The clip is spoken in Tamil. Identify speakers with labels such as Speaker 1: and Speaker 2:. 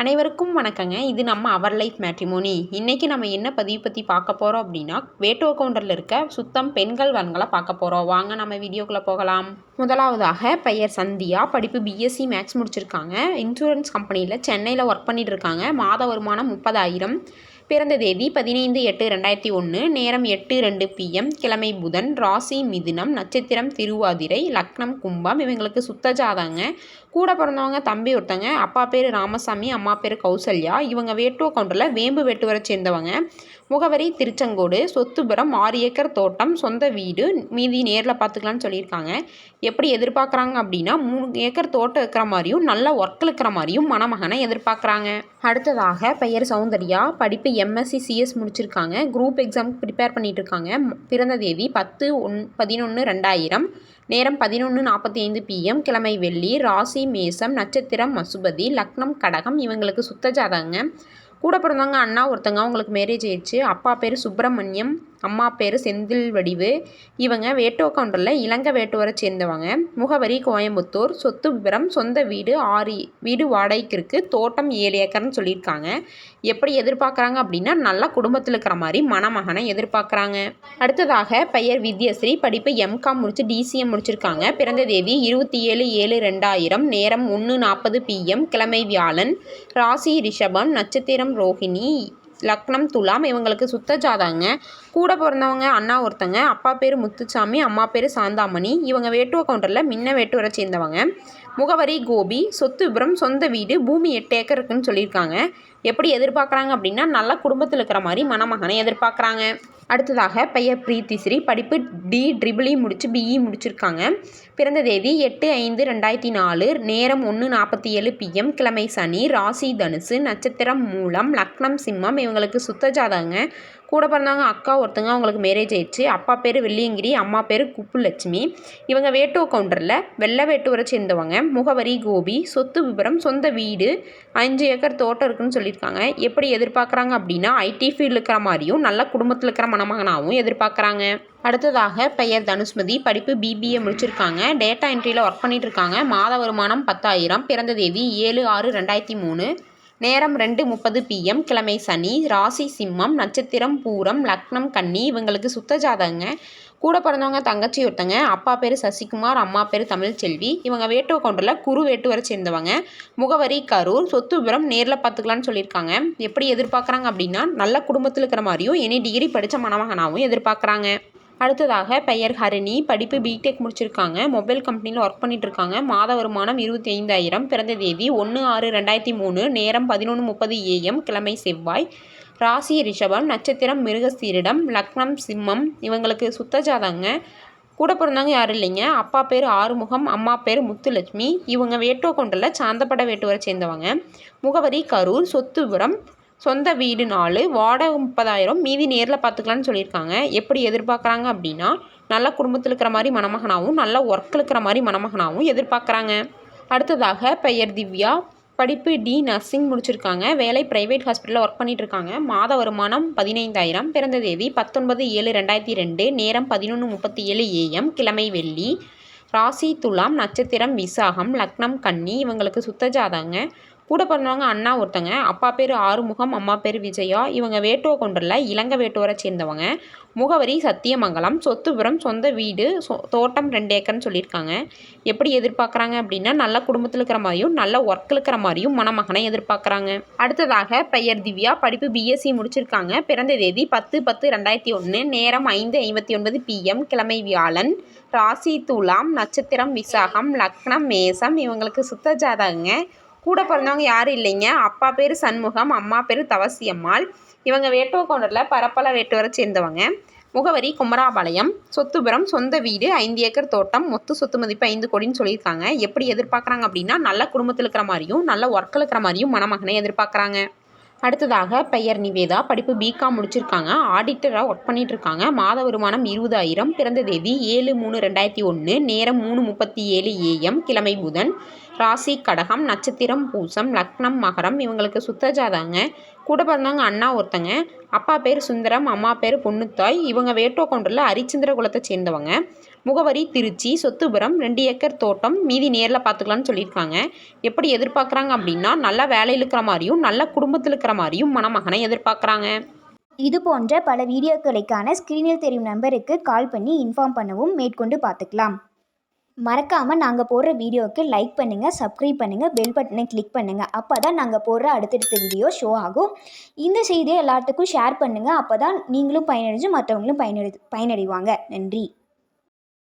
Speaker 1: அனைவருக்கும் வணக்கங்க. இது நம்ம அவர் லைஃப் மேட்ரிமோனி இன்றைக்கி நம்ம என்ன பதிவு பற்றி பார்க்க போகிறோம் அப்படின்னா வேட்டோ கவுண்டரில் இருக்க சுத்தம் பெண்கள் வன்களை பார்க்க போகிறோம் வாங்க நம்ம வீடியோக்குள்ளே போகலாம். முதலாவதாக பெயர் சந்தியா. படிப்பு பிஎஸ்சி மேக்ஸ் முடிச்சிருக்காங்க. இன்சூரன்ஸ் கம்பெனியில் சென்னையில் ஒர்க் பண்ணிட்டு இருக்காங்க மாத வருமானம் முப்பதாயிரம். பிறந்த தேதி பதினைந்து எட்டு ரெண்டாயிரத்தி ஒன்று நேரம் எட்டு ரெண்டு பிஎம் கிழமை புதன். ராசி மிதுனம். நட்சத்திரம் திருவாதிரை. லக்னம் கும்பம். இவங்களுக்கு சுத்த ஜாதாங்க கூட பிறந்தவங்க தம்பி ஒருத்தங்க அப்பா பேர் ராமசாமி அம்மா பேர் கௌசல்யா. இவங்க வேட்டுவ கவுண்டரில் வேம்பு வெட்டுவரை சேர்ந்தவங்க. முகவரி திருச்செங்கோடு சொத்துபுரம் ஆறு ஏக்கர் தோட்டம் சொந்த வீடு மீதி நேரில் பார்த்துக்கலான்னு சொல்லியிருக்காங்க. எப்படி எதிர்பார்க்குறாங்க அப்படின்னா மூணு ஏக்கர் தோட்டம் இருக்கிற மாதிரியும் நல்ல ஒர்க் இருக்கிற மாதிரியும் மணமகனை எதிர்பார்க்குறாங்க. அடுத்ததாக பெயர் சௌந்தர்யா. படிப்பு எம்எஸ்சி சிஎஸ் முடிச்சிருக்காங்க. குரூப் எக்ஸாம் ப்ரிப்பேர் பண்ணிகிட்டு இருக்காங்க. பிறந்த தேதி பத்து ஒன் பதினொன்று ரெண்டாயிரம். நேரம் பதினொன்று நாற்பத்தி ஐந்து பிஎம் கிழமை வெள்ளி ராசி மேசம் நட்சத்திரம் மசுபதி லக்னம் கடகம் இவங்களுக்கு சுத்த ஜாதகங்க. கூட பிறந்தவங்க அண்ணா ஒருத்தங்க அவங்களுக்கு மேரேஜ் ஆயிடுச்சு. அப்பா பேர் சுப்பிரமணியம். அம்மா பேர் செந்தில் வடிவு. இவங்க வேட்டோ கவுண்டரில் இளங்க வேட்டுவரை சேர்ந்தவங்க. முகவரி கோயம்புத்தூர். சொத்து விவரம் சொந்த வீடு ஆறு வீடு வாடகைக்கு இருக்குது தோட்டம் ஏழு ஏக்கர்னு சொல்லியிருக்காங்க. எப்படி எதிர்பார்க்குறாங்க அப்படின்னா நல்லா குடும்பத்தில் இருக்கிற மாதிரி மணமகனை எதிர்பார்க்குறாங்க. அடுத்ததாக பெயர் வித்யஸ்ரீ. படிப்பு எம்காம் முடித்து டிசிஎம் முடிச்சிருக்காங்க. பிறந்த தேதி இருபத்தி ஏழு ஏழு ரெண்டாயிரம். நேரம் ஒன்று நாற்பது பிஎம் கிழமை வியாழன். ராசி ரிஷபம் நட்சத்திரம் ரோஹிணி. லக்னம் துலாம் இவங்களுக்கு சுத்த ஜாதாங்க கூட பிறந்தவங்க அண்ணா ஒருத்தங்க அப்பா பேர் முத்துச்சாமி அம்மா பேர் சாந்தாமணி. இவங்க வேட்டுவ கவுண்டரில் முன்ன வேட்டுவரை சேர்ந்தவங்க. முகவரி கோபி சொத்து விபரம் சொந்த வீடு பூமி எட்டு ஏக்கர் இருக்குன்னு சொல்லியிருக்காங்க. எப்படி எதிர்பார்க்குறாங்க அப்படின்னா நல்ல குடும்பத்தில் இருக்கிற மாதிரி மணமகனை எதிர்பார்க்குறாங்க. அடுத்ததாக பெயர் பிரீத்திஸ்ரீ படிப்பு டி ட்ரிபிள்இ முடித்து பிஇ முடிச்சிருக்காங்க. பிறந்த தேதி எட்டு ஐந்து ரெண்டாயிரத்தி நாலு நேரம் ஒன்று நாற்பத்தி ஏழு பிஎம் கிழமை சனி ராசி தனுசு நட்சத்திரம் மூலம் லக்னம் சிம்மம் இவங்களுக்கு சுத்த ஜாதகங்க. கூட பிறந்தவங்க அக்கா ஒருத்தங்க அவங்களுக்கு மேரேஜ் ஆயிடுச்சு. அப்பா பேர் வெள்ளியங்கிரி அம்மா பேர் குப்புலட்சுமி. இவங்க வேட்டுவ கவுண்டரில் வெள்ளை வேட்டுவரை சேர்ந்தவங்க. முகவரி கோபி சொத்து விவரம் சொந்த வீடு அஞ்சு ஏக்கர் தோட்டம் இருக்குன்னு சொல்லியிருக்காங்க. எப்படி எதிர்பார்க்குறாங்க அப்படின்னா ஐடி ஃபீல்டு இருக்கிற மாதிரியும் நல்ல குடும்பத்தில் இருக்கிற மணமகனாகவும் எதிர்பார்க்குறாங்க. அடுத்ததாக பெயர் தனுஷ்மதி படிப்பு பிபிஏ முடிச்சிருக்காங்க. டேட்டா என்ட்ரியில் ஒர்க் பண்ணிட்டு இருக்காங்க. மாத வருமானம் பத்தாயிரம் பிறந்த தேதி ஏழு ஆறு ரெண்டாயிரத்தி மூணு. நேரம் ரெண்டு முப்பது பிஎம் கிழமை சனி ராசி சிம்மம் நட்சத்திரம் பூரம் லக்னம் கன்னி இவங்களுக்கு சுத்த ஜாதகங்க. கூட பிறந்தவங்க தங்கச்சி ஒருத்தங்க அப்பா பேர் சசிகுமார் அம்மா பேர் தமிழ்ச்செல்வி. இவங்க வேட்டுவ கவுண்டரில் குரு வேட்டுவரை சேர்ந்தவங்க. முகவரி கரூர் சொத்து விவரம் நேரில் பார்த்துக்கலான்னு சொல்லியிருக்காங்க. எப்படி எதிர்பார்க்குறாங்க அப்படின்னா நல்ல குடும்பத்தில் இருக்கிற மாதிரியும் எனி டிகிரி படித்த மணமகனாகவும் எதிர்பார்க்குறாங்க. அடுத்ததாக பெயர் ஹரிணி. படிப்பு பிடெக் முடிச்சிருக்காங்க. மொபைல் கம்பெனியில் ஒர்க் பண்ணிட்டு இருக்காங்க மாத வருமானம் இருபத்தி ஐந்தாயிரம் பிறந்த தேதி ஒன்று ஆறு ரெண்டாயிரத்தி மூணு. நேரம் பதினொன்று முப்பது ஏஎம் கிழமை செவ்வாய். ராசி ரிஷபம் நட்சத்திரம் மிருகசீரிடம் லக்னம் சிம்மம். இவங்களுக்கு சுத்த ஜாதகங்க கூட பிறந்தவங்க யாரும் இல்லைங்க. அப்பா பேர் ஆறுமுகம் அம்மா பேர் முத்துலட்சுமி. இவங்க வேட்டுவ கொண்டல சாந்தப்பட வேட்டுவரை சேர்ந்தவங்க. முகவரி கரூர் சொத்து விவரம் சொந்த வீடு நாலு வாடகை முப்பதாயிரம் மீதி நேரில் பார்த்துக்கலான்னு சொல்லியிருக்காங்க. எப்படி எதிர்பார்க்குறாங்க அப்படின்னா நல்ல குடும்பத்தில் இருக்கிற மாதிரி மணமகனாகவும் நல்ல ஒர்க்கில் இருக்கிற மாதிரி மணமகனாகவும் எதிர்பார்க்குறாங்க. அடுத்ததாக பெயர் திவ்யா படிப்பு டி நர்சிங் முடிச்சிருக்காங்க. வேலை ப்ரைவேட் ஹாஸ்பிட்டலில் ஒர்க் பண்ணிகிட்ருக்காங்க மாத வருமானம் பதினைந்தாயிரம் பிறந்த தேதி பத்தொன்பது ஏழு ரெண்டாயிரத்தி ரெண்டு நேரம் பதினொன்று முப்பத்தி ஏழு ஏஎம் கிழமை வெள்ளி. ராசி துலாம் நட்சத்திரம் விசாகம் லக்னம் கன்னி இவங்களுக்கு சுத்த ஜாதாங்க கூட பிறந்தவங்க அண்ணா ஒருத்தங்க அப்பா பேர் ஆறுமுகம் அம்மா பேர் விஜயா இவங்க வேட்டுவ கொண்டரில் இளங்க வேட்டுவரை சேர்ந்தவங்க. முகவரி சத்தியமங்கலம் சொத்துபுரம் சொந்த வீடு சொ தோட்டம் ரெண்டு ஏக்கர்னு சொல்லியிருக்காங்க. எப்படி எதிர்பார்க்குறாங்க அப்படின்னா நல்ல குடும்பத்தில் இருக்கிற மாதிரியும் நல்ல ஒர்க்கில் இருக்கிற மாதிரியும் மணமகனை எதிர்பார்க்குறாங்க. அடுத்ததாக பெயர் திவ்யா படிப்பு பிஎஸ்சி முடிச்சிருக்காங்க. பிறந்த தேதி பத்து பத்து ரெண்டாயிரத்தி ஒன்று நேரம் ஐந்து ஐம்பத்தி ஒன்பது பிஎம் கிழமை வியாழன் ராசி துலாம் நட்சத்திரம் விசாகம் லக்னம் மேசம் இவங்களுக்கு சுத்த ஜாதகங்க. கூட பிறந்தவங்க யாரும் இல்லைங்க. அப்பா பேர் சண்முகம் அம்மா பேர் தவசியம்மாள். இவங்க வேட்டுவ கவுண்டரில் பரப்பல வேட்டுவரை சேர்ந்தவங்க. முகவரி குமராபாளையம் சொத்துபுரம் சொந்த வீடு ஐந்து ஏக்கர் தோட்டம் மொத்த சொத்து மதிப்பு ஐந்து கோடின்னு சொல்லியிருக்காங்க. எப்படி எதிர்பார்க்குறாங்க அப்படின்னா நல்ல குடும்பத்தில் இருக்கிற மாதிரியும் நல்ல ஒர்க்கில் இருக்கிற மாதிரியும் மணமகனை எதிர்பார்க்குறாங்க. அடுத்ததாக பெயர் நிவேதா. படிப்பு பிகாம் முடிச்சிருக்காங்க. ஆடிட்டராக ஒர்க் பண்ணிட்டு இருக்காங்க மாத வருமானம் இருபதாயிரம். பிறந்த தேதி ஏழு மூணு ரெண்டாயிரத்தி ஒன்று நேரம் மூணு முப்பத்தி ஏழு ஏஎம் கிழமை புதன். ராசி கடகம் நட்சத்திரம் பூசம் லக்னம் மகரம். இவங்களுக்கு சுத்தஜாதாங்க கூட பிறந்தவங்க அண்ணா ஒருத்தங்க. அப்பா பேர் சுந்தரம் அம்மா பேர் பொண்ணுத்தாய். இவங்க வேட்டோ கவுண்டரில் ஹரிச்சந்திர குலத்தை சேர்ந்தவங்க. முகவரி திருச்சி சொத்துபுரம் ரெண்டு ஏக்கர் தோட்டம் மீதி நேரில் பார்த்துக்கலான்னு சொல்லியிருக்காங்க. எப்படி எதிர்பார்க்குறாங்க அப்படின்னா நல்லா வேலையில் இருக்கிற மாதிரியும் நல்ல குடும்பத்தில் இருக்கிற மாதிரியும் மணமகனை எதிர்பார்க்குறாங்க.
Speaker 2: இது போன்ற பல வீடியோக்களுக்கான ஸ்க்ரீனில் தெரியும் நம்பருக்கு கால் பண்ணி இன்ஃபார்ம் பண்ணவும் மேற்கொண்டு பார்த்துக்கலாம். மறக்காமல் நாங்கள் போடுற வீடியோவுக்கு லைக் பண்ணுங்கள் சப்ஸ்கிரைப் பண்ணுங்கள் பெல் பட்டனை கிளிக் பண்ணுங்கள் அப்போ தான் நாங்கள் போடுற அடுத்தடுத்த வீடியோ ஷோ ஆகும். இந்த செய்தியை எல்லாத்துக்கும் ஷேர் பண்ணுங்கள் அப்போ தான் நீங்களும் பயனடைஞ்சு மற்றவங்களும் பயனடை பயனடைவாங்க. நன்றி.